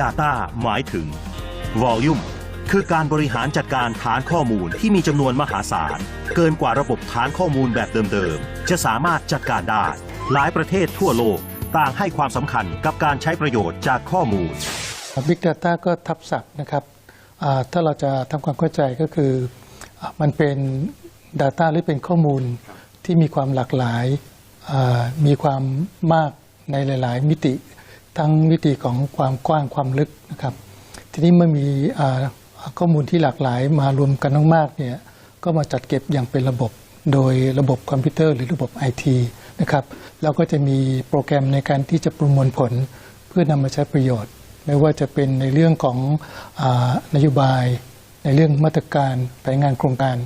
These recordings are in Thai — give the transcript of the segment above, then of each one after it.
Data หมายถึง Volume คือการบริหารจัดการฐานข้อมูลที่มีจำนวนมหาศาล เกินกว่าระบบฐานข้อมูลแบบเดิมๆ จะสามารถจัดการได้ หลายประเทศทั่วโลกต่างให้ความสำคัญกับการใช้ประโยชน์จากข้อมูล Big Data ก็ทับศัพท์นะครับถ้าเราจะทำความเข้าใจก็คือมันเป็น Data หรือเป็นข้อมูลที่มีความหลากหลายมีความมากในหลาย ๆ มิติ ทั้งมิติของความกว้างความลึกนะครับ ทีนี้เมื่อมีข้อมูลที่หลากหลายมารวมกันมากๆเนี่ยก็มาจัดเก็บอย่างเป็นระบบโดยระบบคอมพิวเตอร์หรือระบบไอทีนะครับแล้วก็จะมีโปรแกรมในการที่จะประมวลผลเพื่อนำมาใช้ประโยชน์ ไม่ว่าจะเป็นในเรื่องของอนโยบาย ในเรื่องมาตรการแผนงานโครงการ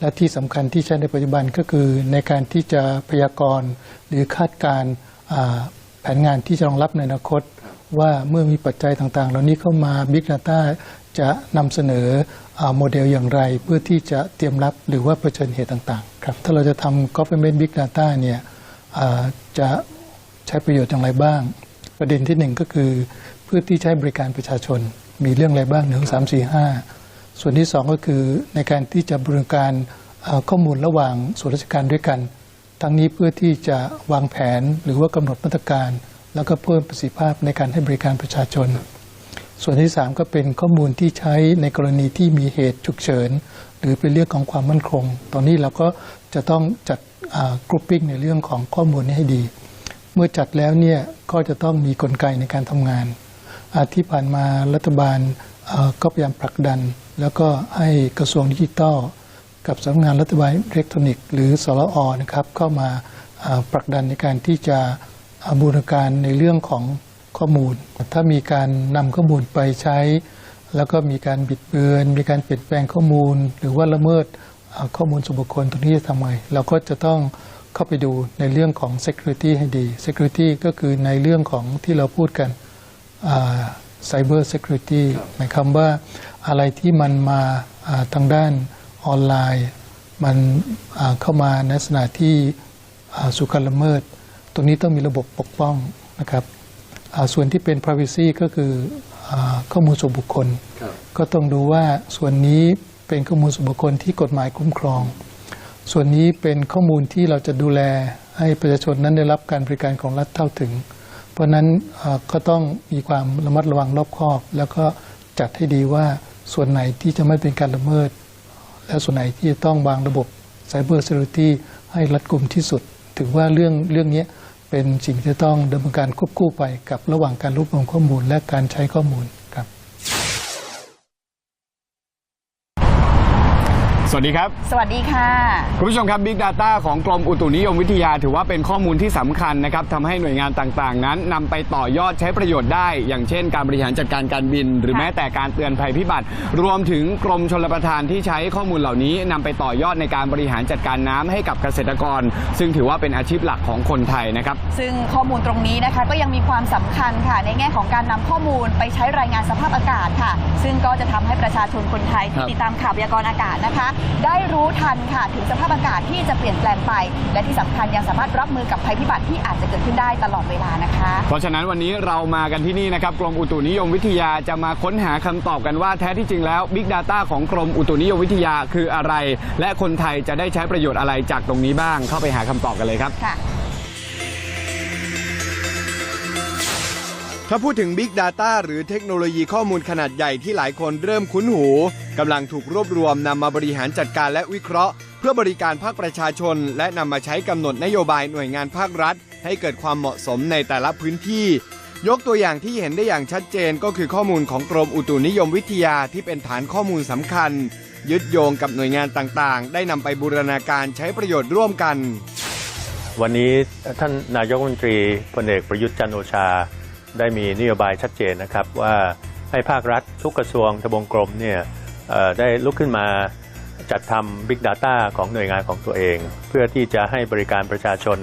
และที่สำคัญที่ใช้ในปัจจุบันก็คือในการที่จะพยากรณ์หรือคาดการณ์ แผนงานที่จะรองรับในอนาคต ว่าเมื่อมีปัจจัยต่างๆ เหล่านี้เข้ามา Big Data จะนำเสนออาโมเดลอย่างไร เพื่อที่จะเตรียมรับหรือว่าเผชิญเหตุต่างๆครับถ้าเราจะทำ Government Big Data เนี่ยอ่าจะใช้ประโยชน์อย่างไรบ้าง ประเด็นที่หนึ่งก็คือเพื่อที่จะใช้บริการประชาชน มีเรื่องอะไรบ้างหนึ่งสามสี่ห้าส่วนที่สองก็คือในการที่จะบริการเอ่อข้อมูลระหว่างส่วนราชการด้วยกัน ทั้งนี้เพื่อที่จะวางแผนหรือว่ากำหนดมาตรการ แล้วก็เพิ่มประสิทธิภาพในการให้บริการประชาชน ส่วนที่ 3 ก็เป็นข้อมูลที่ใช้ในกรณีที่มีเหตุฉุกเฉิน หรือเป็นเรื่องของความมั่นคง ตอนนี้เราก็จะต้องจัดกรุ๊ปปิ้งในเรื่องของข้อมูลนี้ให้ดี เมื่อจัดแล้วเนี่ยก็จะต้องมีกลไกในการทำงานอาที่ผ่านมารัฐบาลก็พยายามผลักดัน แล้วก็ให้กระทรวงดิจิทัล กับสำนักงานรัฐบาลอิเล็กทรอนิกส์หรือสลอนะครับเข้ามาผลักดันในการที่จะบูรณาการในเรื่องของข้อมูล ถ้ามีการนำข้อมูลไปใช้ แล้วก็มีการบิดเบือน มีการเปลี่ยนแปลงข้อมูล หรือว่าละเมิดข้อมูลส่วนบุคคลตรงนี้จะทำไงเราก็จะต้องเข้าไปดูในเรื่องของ security ให้ดี security ก็คือในเรื่องของที่เราพูดกันไซเบอร์ Cyber Security หมายความว่าอะไรที่มันมาทางด้าน ออนไลน์ มันอ่าเข้ามาในลักษณะที่อ่าสู่การละเมิด ตรงนี้ต้องมีระบบปกป้องนะครับอ่าส่วนที่เป็น Privacy ก็คืออาข้อมูลส่วนบุคคล ก็ต้องดูว่าส่วนนี้เป็นข้อมูลส่วนบุคคลที่กฎหมายคุ้มครอง ส่วนนี้เป็นข้อมูลที่เราจะดูแลให้ประชาชนนั้นได้รับการบริการของรัฐเท่าถึง เพราะฉะนั้นเอ่อก็ต้องมีความระมัดระวังรอบคอบ แล้วก็จัดให้ดีว่าส่วนไหนที่จะไม่เป็นการละเมิด และส่วนไหนที่จะต้องวางระบบ Cyber Security ให้รัดกุมที่สุด ถือว่าเรื่องเรื่องนี้เป็นสิ่งที่ต้องดำเนินการควบคู่ไปกับระหว่างการรวบรวมข้อมูลและการใช้ข้อมูล สวัสดีครับ สวัสดีค่ะ คุณผู้ชมครับ Big Data ของกรมอุตุนิยมวิทยา ถือว่าเป็นข้อมูลที่สำคัญนะครับทำให้หน่วยงานต่างๆ นั้นนำไปต่อยอดใช้ประโยชน์ได้ อย่างเช่น การบริหารจัดการการบิน หรือค่ะแม้แต่การเตือนภัยพิบัติ รวมถึงกรมชลประทานที่ใช้ข้อมูลเหล่านี้นำไปต่อยอดในการบริหารจัดการน้ำให้กับเกษตรกร ซึ่งถือว่าเป็นอาชีพหลักของคนไทยนะครับ ซึ่งข้อมูลตรงนี้นะคะก็ยังมีความสำคัญค่ะ ในแง่ของการนำข้อมูลไปใช้รายงานสภาพอากาศค่ะ ซึ่งก็จะทำให้ประชาชนคนไทยครัที่บติดตามข่าวพยากรณ์อากาศนะคะได้รู้ทันค่ะถึงสภาพอากาศที่จะเปลี่ยนแปลงไป และที่สำคัญยังสามารถรับมือกับภัยพิบัติที่อาจจะเกิดขึ้นได้ตลอดเวลานะคะ เพราะฉะนั้นวันนี้เรามากันที่นี่นะครับกรมอุตุนิยมวิทยาจะมาค้นหาคำตอบกันว่าแท้ที่จริงแล้ว Big Data ของกรมอุตุนิยมวิทยาคืออะไร และคนไทยจะได้ใช้ประโยชน์อะไรจากตรงนี้บ้าง เข้าไปหาคำตอบกันเลยครับ ถ้าพูดถึง Big Data หรือเทคโนโลยีข้อมูลขนาดใหญ่ที่หลายคนเริ่มคุ้นหูกำลังถูกรวบรวมนำมาบริหารจัดการและวิเคราะห์ เพื่อบริการภาคประชาชน และนำมาใช้กำหนดนโยบายหน่วยงานภาครัฐ ให้เกิดความเหมาะสมในแต่ละพื้นที่ ยกตัวอย่างที่เห็นได้อย่างชัดเจนก็คือข้อมูลของกรมอุตุนิยมวิทยาที่เป็นฐานข้อมูลสำคัญ ยึดโยงกับหน่วยงานต่างๆ ได้นำไปบูรณาการใช้ประโยชน์ร่วมกัน วันนี้ท่านนายกรัฐมนตรีพลเอกประยุทธ์จันทร์โอชา ได้มีนโยบายชัดเจนนะครับว่าให้ภาครัฐทุกกระทรวงทบวงกรมเนี่ยได้ลุกขึ้นมาจัดทำ Big Data ของหน่วยงานของตัวเอง เพื่อที่จะให้บริการประชาชน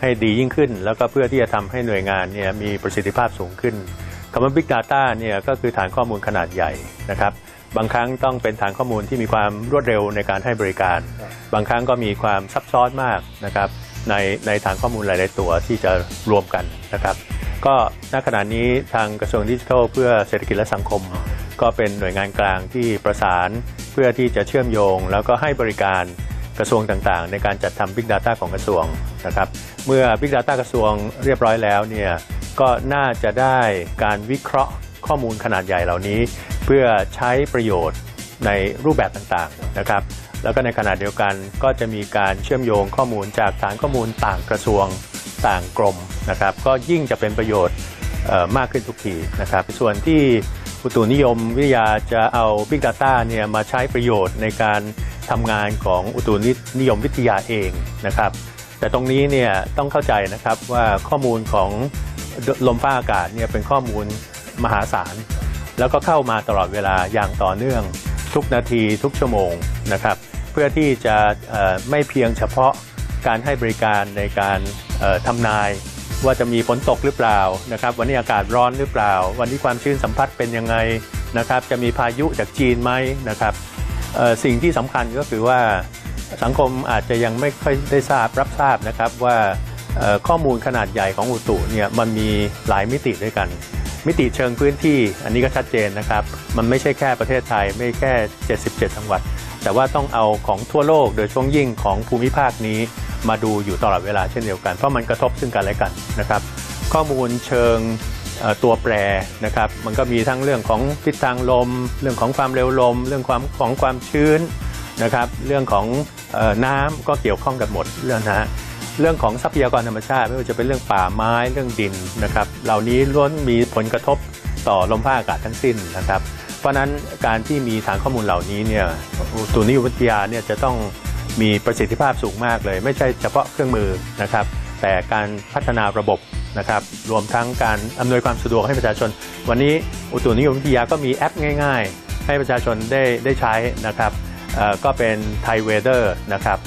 ให้ดียิ่งขึ้น แล้วก็เพื่อที่จะทำให้หน่วยงานเนี่ยมีประสิทธิภาพสูงขึ้นคำว่า Big Data เนี่ยก็คือฐานข้อมูลขนาดใหญ่นะครับบางครั้งต้องเป็นฐานข้อมูลที่มีความรวดเร็วในการให้บริการ บางครั้งก็มีความซับซ้อนมากนะครับในในฐานข้อมูลหลาย ๆ ตัวที่จะรวมกันนะครับ ก็ณขณะนี้ทางกระทรวงดิจิทัล เพื่อเศรษฐกิจและสังคม ก็เป็นหน่วยงานกลางที่ประสานเพื่อที่จะเชื่อมโยง แล้วก็ให้บริการกระทรวงต่างๆ ในการจัดทำ Big Data ของกระทรวงนะครับเมื่อ Big Data กระทรวงเรียบร้อยแล้วเนี่ยก็น่าจะได้การวิเคราะห์ข้อมูลขนาดใหญ่เหล่านี้ เพื่อใช้ประโยชน์ในรูปแบบต่างๆนะครับแล้วก็ในขณะเดียวกันก็จะมีการเชื่อมโยงข้อมูลจากฐานข้อมูลต่างกระทรวงต่างกรม นะครับก็ยิ่งจะเป็นประโยชน์มากขึ้นทุกทีนะครับส่วนที่อุตุนิยมวิทยาจะเอา Big Data เนี่ยมาใช้ประโยชน์ในการทำงานของอุตุนิยมวิทยาเองนะครับแต่ตรงนี้เนี่ยต้องเข้าใจนะครับว่าข้อมูลของลมฟ้าอากาศเนี่ยเป็นข้อมูลมหาศาล แล้วก็เข้ามาตลอดเวลาอย่างต่อเนื่องทุกนาทีทุกชั่วโมงนะครับเพื่อที่จะไม่เพียงเฉพาะการให้บริการในการทำนาย ว่าจะมีฝนตกหรือเปล่านะครับวันนี้อากาศร้อนหรือเปล่า วันนี้ความชื้นสัมผัสเป็นยังไงนะครับจะมีพายุจากจีนไหมนะครับสิ่งที่สำคัญก็คือว่าสังคมอาจจะยังไม่ค่อยได้ทราบรับทราบนะครับว่าข้อมูลขนาดใหญ่ของอุตุเนี่ยมันมีหลายมิติด้วยกัน มิติเชิงพื้นที่อันนี้ก็ชัดเจนนะครับ มันไม่ใช่แค่ประเทศไทยไม่แค่ 77 จังหวัด แต่ว่าต้องเอาของทั่วโลกโดยช่วงยิ่งของภูมิภาคนี้ มาดูอยู่ตลอดเวลาเช่นเดียวกัน เพราะมันกระทบซึ่งกันและกันนะครับ ข้อมูลเชิงตัวแปรนะครับ มันก็มีทั้งเรื่องของทิศทางลม เรื่องของความเร็วลม เรื่องความของความชื้นนะครับ เรื่องของน้ำก็เกี่ยวข้องกันหมดเรื่องนะฮะเรื่องของทรัพยากรธรรมชาติ ไม่ว่าจะเป็นเรื่องป่าไม้เรื่องดินนะครับ เหล่านี้ล้วนมีผลกระทบต่อลมฟ้าอากาศทั้งสิ้นนะครับ เพราะฉะนั้นการที่มีฐานข้อมูลเหล่านี้เนี่ยอุตุนิยมวิทยาเนี่ยจะต้อง มีประสิทธิภาพสูงมากเลย ไม่ใช่เฉพาะเครื่องมือนะครับ แต่การพัฒนาระบบนะครับรวมทั้งการอำนวยความสะดวกให้ประชาชน วันนี้อุตุนิยมวิทยาก็มีแอปง่าย ๆ ให้ประชาชนได้ได้ใช้นะครับก็เป็นไทยเวเดอร์นะครับ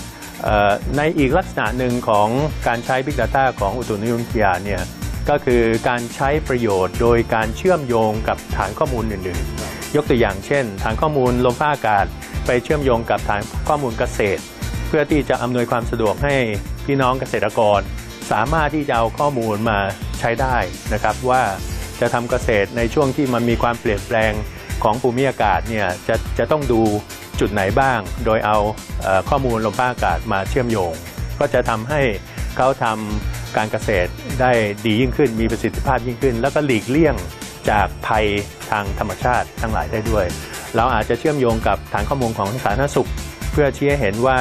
ในอีกลักษณะหนึ่งของการใช้ Big Data ของอุตุนิยมวิทยาเนี่ยก็คือการใช้ประโยชน์โดยการเชื่อมโยงกับฐานข้อมูลอื่นๆ ยกตัวอย่างเช่น ฐานข้อมูลลมฟ้าอากาศ ไปเชื่อมโยงกับฐานข้อมูลเกษตร เพื่อที่จะอำนวยความสะดวกให้พี่น้องเกษตรกร สามารถที่จะเอาข้อมูลมาใช้ได้นะครับว่าจะทำเกษตรในช่วงที่มันมีความเปลี่ยนแปลงของภูมิอากาศเนี่ยจะจะต้องดูจุดไหนบ้าง โดยเอาข้อมูลลมฟ้าอากาศมาเชื่อมโยง ก็จะทำให้เขาทำการเกษตรได้ดียิ่งขึ้นมีประสิทธิภาพยิ่งขึ้น แล้วก็หลีกเลี่ยง จากภัยทางธรรมชาติทั้งหลายได้ด้วย เราอาจจะเชื่อมโยงกับฐานข้อมูลของสาธารณสุข เพื่อชี้ให้เห็นว่า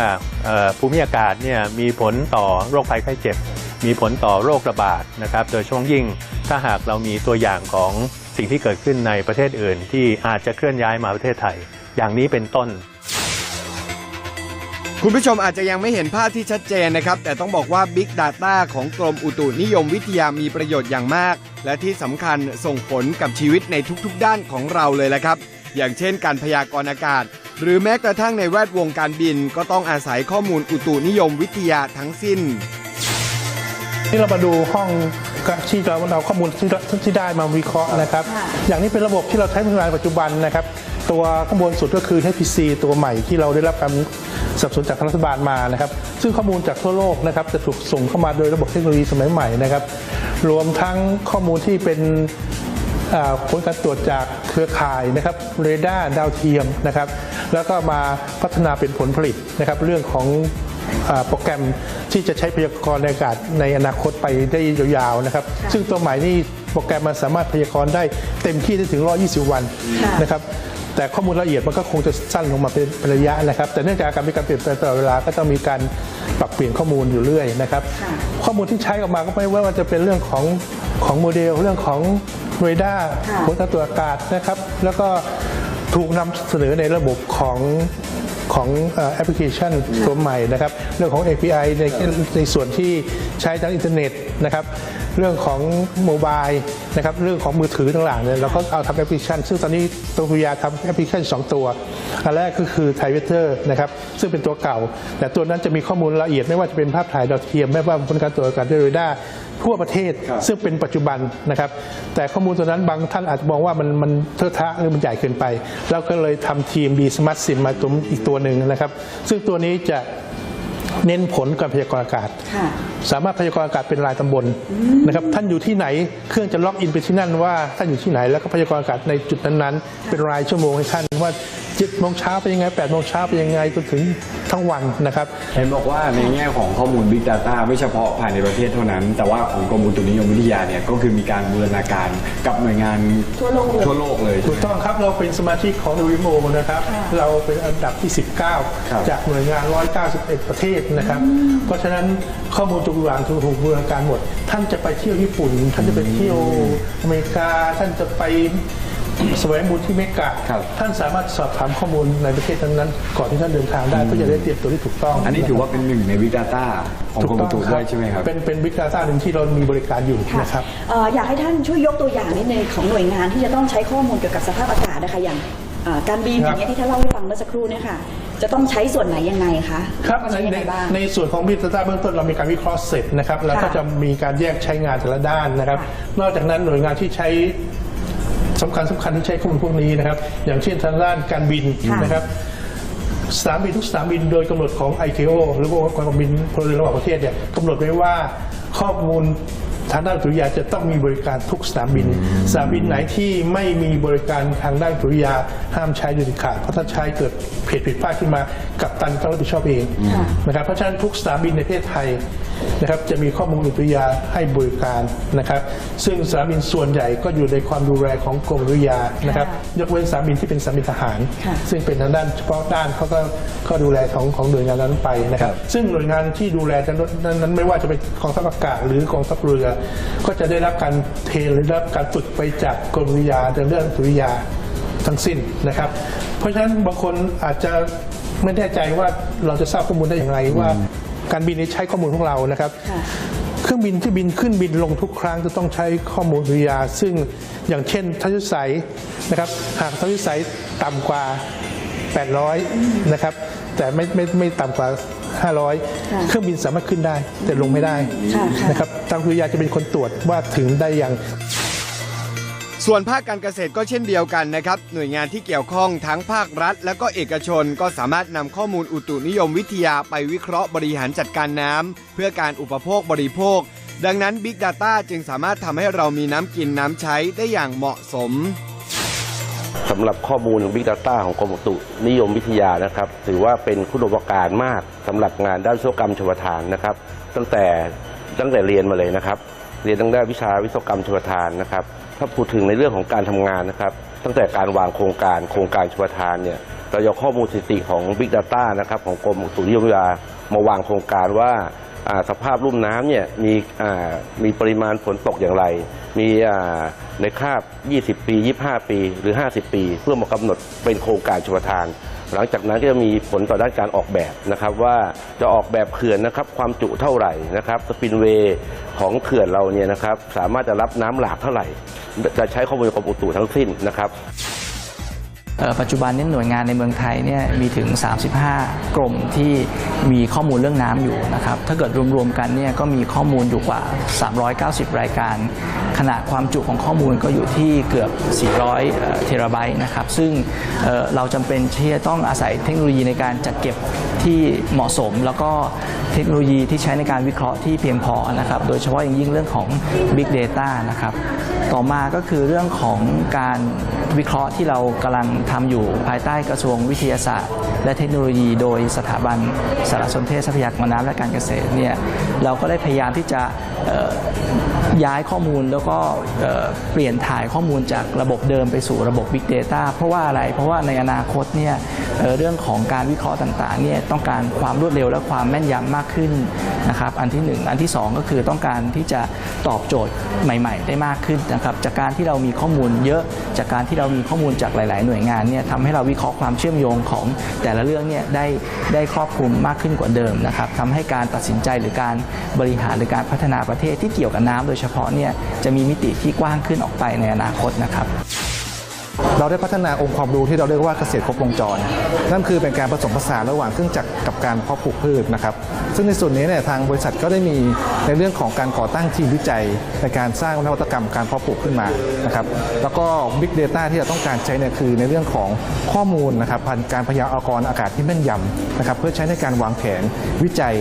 ภูมิอากาศเนี่ยมีผลต่อโรคภัยไข้เจ็บ มีผลต่อโรคระบาดนะครับโดยช่วงยิ่งถ้าหากเรามีตัวอย่างของสิ่งที่เกิดขึ้นในประเทศอื่น ที่อาจจะเคลื่อนย้ายมาประเทศไทย อย่างนี้เป็นต้นคุณผู้ชมอาจจะยังไม่เห็นภาพที่ชัดเจนนะครับ แต่ต้องบอกว่า Big Data ของกรมอุตุนิยมวิทยามีประโยชน์อย่างมาก และที่สำคัญส่งผลกับชีวิตในทุกๆ ด้านของเราเลยละครับ อย่างเช่นการพยากรณ์อากาศ หรือแม้กระทั่งในแวดวงการบิน ก็ต้องอาศัยข้อมูลอุตุนิยมวิทยาทั้งสิ้นที่เรามาดูห้องที่เราเอาข้อมูลที่ที่ได้มาวิเคราะห์นะครับ อย่างนี้เป็นระบบที่เราใช้ในปัจจุบันนะครับ ตัวข้างบนสุดก็คือ HPC ตัวใหม่ที่เราได้รับการ สนับสนุนจากทางรัฐบาลมานะครับ ซึ่งข้อมูลจากทั่วโลกนะครับจะถูกส่งเข้ามาโดยระบบเทคโนโลยีสมัยใหม่นะครับ รวมทั้งข้อมูลที่เป็นอ่าผลการตรวจจากเครือข่ายนะครับเรดาร์ดาวเทียมนะครับ แล้วก็มาพัฒนาเป็นผลผลิตนะครับ เรื่องของอาโปรแกรมที่จะใช้พยากรณ์อากาศในอนาคตไปได้ยาวๆนะครับ ซึ่งตัวใหม่นี่โปรแกรมมันสามารถพยากรณ์ได้เต็มที่ได้ถึง 120 วันนะครับ แต่ข้อมูลละเอียดมันก็คงจะสั้นลงมาเป็นระยะนะครับ แต่เนื่องจากการมีการเปลี่ยนแปลงตลอดเวลาก็ต้องมีการปรับเปลี่ยนข้อมูลอยู่เรื่อยนะครับ ข้อมูลที่ใช้ออกมาก็ไม่ว่าจะเป็นเรื่องของของโมเดล เรื่องของเรดาร์ผลการตรวจอากาศนะครับ แล้วก็ถูกนำเสนอในระบบของของเอ่อแอปพลิเคชันตัวใหม่นะครับ เรื่องของ API ในในส่วนที่ใช้ทางอินเทอร์เน็ตนะครับ เรื่องของโมบายนะครับเรื่องของมือถือต่างๆเนี่ยเราก็เอาทำแอปพลิเคชัน ซึ่งตอนนี้ตัวพิยาทำแอปพลิเคชันสองตัว อันแรกก็คือไทเวเตอร์นะครับซึ่งเป็นตัวเก่า แต่ตัวนั้นจะมีข้อมูลละเอียดไม่ว่าจะเป็นภาพถ่ายดาวเทียมไม่ว่าผลการตรวจอากาศด้วยเรดาร์ทั่วประเทศซึ่งเป็นปัจจุบันนะครับ แต่ข้อมูลตัวนั้นบางท่านอาจจะมองว่ามันมันเทอะทะหรือมันใหญ่เกินไป เราก็เลยทำทีม B Smart Sim มาตัวอีกตัวหนึ่งนะครับ ซึ่งตัวนี้จะ เน้นผลการพยากรณ์อากาศค่ะสามารถพยากรณ์อากาศเป็นรายตำบลนะครับท่านอยู่ที่ไหนเครื่องจะล็อกอินไปที่นั่นว่าท่านอยู่ที่ไหนแล้วก็พยากรณ์อากาศในจุดนั้นๆ เป็นรายชั่วโมงให้ท่าน ว่าเจ็ดโมงเช้าเป็นยังไงแปดโมงเช้าเป็นยังไงจนถึงทั้งวันนะครับ เห็นบอกว่าในแง่ของข้อมูล Big Data ไม่เฉพาะภายในประเทศเท่านั้น แต่ว่าของกรมอุตุนิยมวิทยาเนี่ยก็คือมีการบูรณาการกับหน่วยงานทั่วโลกเลยทั่วโลกเลยถูกต้องครับเราเป็นสมาชิกของ WMO นะครับ เราเป็นอันดับที่ครับ19 จากหน่วยงาน 191 ประเทศนะครับ เพราะฉะนั้นข้อมูลทุกอย่างถูกถูกบูรณาการหมด ท่านจะไปเที่ยวญี่ปุ่น ท่านจะไปเที่ยวอเมริกาท่านจะไป แสวงบุญที่เมกะครับ ท่านสามารถสอบถามข้อมูลในประเทศนั้นๆก่อนที่ท่านเดินทางได้เพื่อจะได้เตรียมตัวที่ถูกต้องอันนี้ถือว่าเป็นหนึ่งใน Big Data ของกรมอุตุด้วยใช่ไหมครับ เป็นเป็นบิ๊กดาต้าหนึ่งที่เรามีบริการอยู่ค่ะนะครับ เอ่ออยากให้ท่านช่วยยกตัวอย่างนิดนึงของหน่วยงานที่จะต้องใช้ข้อมูลเกี่ยวกับสภาพอากาศนะคะอย่างเอ่อการบินคอรับ ย่างเงี้ยที่ท่านเล่าให้ฟังเมื่อสักครู่เนี่ยค่ะ จะต้องใช้ส่วนไหนยังไงคะครับต้องในใช้ยังในไงบ้าง ในส่วนของบิตต้าเบื้องต้นเรามีการวิเคราะห์เสร็จนะครับแล้วก็ค่ะจะมีการแยกใช้งานแต่ละด้านนะครับ ค่ะนอกจากนั้นหน่วยงานที่ใช้ สำคัญสำคัญที่ใช้ข้อมูลพวกนี้นะครับ อย่างเช่นทางด้านการบินค่ะนะครับสนามบินทุกสนามบินโดยกำหนดของ ICAO หรือว่าองค์การบินพลเรือนระหว่างประเทศเนี่ยกำหนดไว้ว่าข้อมูล ทางด้านอุตุนิยมจะต้องมีบริการทุกสนามบิน สนามบินไหนที่ไม่มีบริการทางด้านอุตุนิยมห้ามใช้โดยเด็ดขาดเพราะถ้าใช้เกิดเหตุผิดพลาดขึ้นมากับตันต้องรับผิดชอบเองค่ะนะครับเพราะฉะนั้นทุกสนามบินในประเทศไทยนะครับจะมีข้อมูลอุตุนิยมให้บริการนะครับ ซึ่งสนามบินส่วนใหญ่ก็อยู่ในความดูแลของกรมอุตุนิยมนะครับยกเว้นสนามบินที่เป็นสนามบินทหารค่ะซึ่งเป็นทางด้านเฉพาะด้านเขาก็ก็ดูแลของของหน่วยงานนั้นไปนะครับ ซึ่งหน่วยงานที่ดูแลนั้นนั้นไม่ว่าจะเป็นกองทัพอากาศหรือกองทัพเรือก็จะได้รับการเทรนหรือได้รับการฝึกไปจากกรมอุตุนิยมในเรื่องอุตุนิยมทั้งสิ้นนะครับ เพราะฉะนั้นบางคนอาจจะไม่แน่ใจว่าเราจะทราบข้อมูลได้อย่างไรว่า การบินนี้ใช้ข้อมูลของเรานะครับค่ะเครื่องบินที่บินขึ้นบินลงทุกครั้งจะต้องใช้ข้อมูลวิทยา ซึ่งอย่างเช่นทัศนวิสัยนะครับหากทัศนวิสัยต่ำกว่า 800 นะครับ แต่ไม่ไม่ไม่ต่ำกว่าค่ะ 500 เครื่องบินสามารถขึ้นได้แต่ลงไม่ได้ค่ะค่ะนะครับทางวิทยาจะเป็นคนตรวจว่าถึงได้อย่างส่วนภาคการเกษตรก็เช่นเดียวกันนะครับ หน่วยงานที่เกี่ยวข้องทั้งภาครัฐ และก็เอกชนก็สามารถนำข้อมูลอุตุนิยมวิทยาไปวิเคราะห์บริหารจัดการน้ำเพื่อการอุปโภคบริโภค ดังนั้น Big Data จึงสามารถทำให้เรามีน้ำกินน้ำใช้ได้อย่างเหมาะสม สำหรับข้อมูล Big Data ของกรมอุตุนิยมวิทยานะครับ ถือว่าเป็นคุณูปการมากสำหรับงานด้านวิศวกรรมชลประทานนะครับ ตั้งแต่ตั้งแต่เรียนมาเลยนะครับ เรียนตั้งแต่วิชาวิศวกรรมชลประทานนะครับ ถ้าพูดถึงในเรื่องของการทำงานนะครับ ตั้งแต่การวางโครงการโครงการชลประทานเนี่ยเราจะเอาข้อมูลสถิติของ Big Data นะครับของกรมอุตุนิยมวิทยามาวางโครงการว่า สภาพลุ่มน้ำเนี่ยมีมีปริมาณฝนตกอย่างไร มีในคาบ 20 ปี 25 ปี หรือ 50 ปี เพื่อมากำหนดเป็นโครงการชลประทาน หลังจากนั้นก็จะมีผลต่อด้านการออกแบบนะครับว่าจะออกแบบเขื่อนนะครับความจุเท่าไหร่นะครับสปินเวย์ของเขื่อนเราเนี่ยนะครับสามารถจะรับน้ำหลากเท่าไหร่ จะใช้ข้อมูลกรมอุตุทั้งสิ้นนะครับ ปัจจุบันนี้หน่วยงานในเมืองไทยเนี่ยมีถึง 35 กรมที่มีข้อมูลเรื่องน้ำอยู่นะครับถ้าเกิดรวมๆกันเนี่ยก็มีข้อมูลอยู่กว่า 390 รายการ ขนาดความจุของข้อมูลก็อยู่ที่เกือบ 400 เทราไบต์นะครับซึ่งเเราจำเป็นที่จะต้องอาศัยเทคโนโลยีในการจัดเก็บที่เหมาะสม แล้วก็เทคโนโลยีที่ใช้ในการวิเคราะห์ที่เพียงพอนะครับโดยเฉพาะอย่างยิ่งเรื่องของ Big Data นะครับต่อมาก็คือเรื่องของการวิเคราะห์ที่เรากำลังททำอยู่ภายใต้กระทรวงวิทยาศาสตร์ และเทคโนโลยีโดยสถาบันสารสนเทศทรัพยากรน้ำและการเกษตรเนี่ยเราก็ได้พยายามที่จะย้ายข้อมูลแล้วก็เปลี่ยนถ่ายข้อมูลจากระบบเดิมไปสู่ระบบ Big Data เพราะว่าอะไร เพราะว่าในอนาคตเนี่ยเเรื่องของการวิเคราะห์ต่างๆเนี่ยต้องการความรวดเร็วและความแม่นยำมากขึ้นนะครับอันที่หนึ่งอันที่สองก็คือต้องการที่จะตอบโจทย์ใหม่ ๆ ได้มากขึ้นนะครับจากการที่เรามีข้อมูลเยอะจากการที่เรามีข้อมูลจากหลาย ๆ หน่วยงานเนี่ยทำให้เราวิเคราะห์ความเชื่อมโยงของแต่ละเรื่องเนี่ยได้ได้ครอบคลุมมากขึ้นกว่าเดิมนะครับทำให้การตัดสินใจหรือการบริหารหรือการพัฒนาประเทศที่เกี่ยวกับน้ำโดยเฉพาะเนี่ยจะมีมิติที่กว้างขึ้นออกไปในอนาคตนะครับเราได้พัฒนาองค์ความรู้ที่เราเรียกว่าเกษตรครบวงจร นั่นคือเป็นการผสมผสานระหว่างเครื่องจักรกับการเพาะปลูกพืชนะครับ ซึ่งในส่วนนี้เนี่ยทางบริษัทก็ได้มีในเรื่องของการก่อตั้งทีมวิจัย ในการสร้างนวัตกรรมการเพาะปลูกขึ้นมานะครับแล้วก็ Big Data ที่เราต้องการใช้เนี่ยคือในเรื่องของข้อมูลนะครับผ่านการพยากรณ์อากาศที่แม่นยำนะครับเพื่อใช้ในการวางแผนวิจัย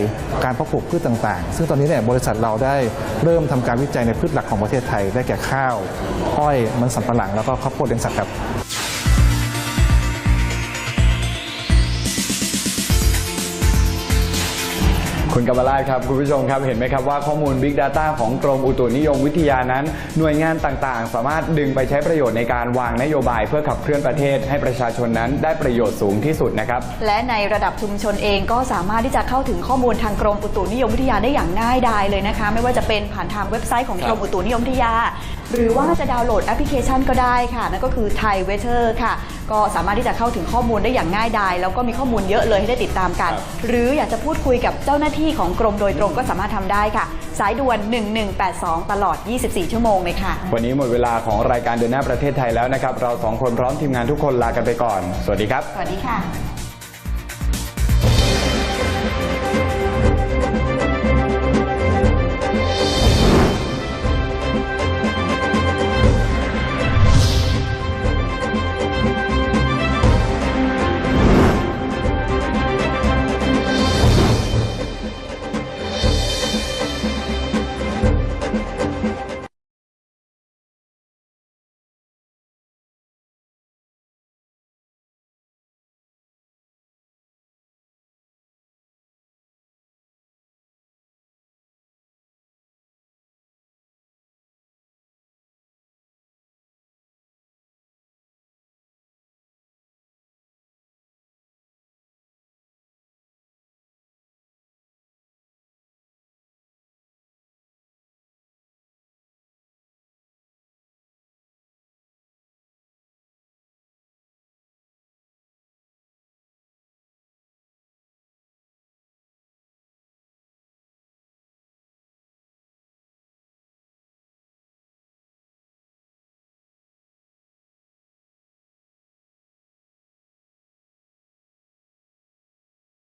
การเพาะปลูกพืชต่างๆ ซึ่งตอนนี้เนี่ยบริษัทเราได้เริ่มทำการวิจัยในพืชหลักของประเทศไทย ได้แก่ข้าวอ้อยมันสำปะหลังแล้วก็ข้าวโพดเลี้ยงสัตว์ครับ คุณกำมลาครับ คุณผู้ชมครับ เห็นไหมครับว่าข้อมูล Big Data ของกรมอุตุนิยมวิทยานั้น หน่วยงานต่างๆ สามารถดึงไปใช้ประโยชน์ในการวางนโยบายเพื่อขับเคลื่อนประเทศให้ประชาชนนั้นได้ประโยชน์สูงที่สุดนะครับ และในระดับชุมชนเองก็สามารถที่จะเข้าถึงข้อมูลทางกรมอุตุนิยมวิทยาได้อย่างง่ายดายเลยนะคะ ไม่ว่าจะเป็นผ่านทางเว็บไซต์ของกรมอุตุนิยมวิทยา หรือว่าจะดาวน์โหลดแอปพลิเคชันก็ได้ค่ะ นั่นก็คือ Thai Weather ค่ะ ก็สามารถที่จะเข้าถึงข้อมูลได้อย่างง่ายดาย แล้วก็มีข้อมูลเยอะเลยให้ได้ติดตามกัน หรืออยากจะพูดคุยกับเจ้าหน้าที่ของกรมโดยตรงก็สามารถทำได้ค่ะ สายด่วน 1182 ตลอด 24 ชั่วโมงเลยค่ะ วันนี้หมดเวลาของรายการเดินหน้าประเทศไทยแล้วนะครับ เราสองคนพร้อมทีมงานทุกคนลากันไปก่อน สวัสดีครับ สวัสดีค่ะ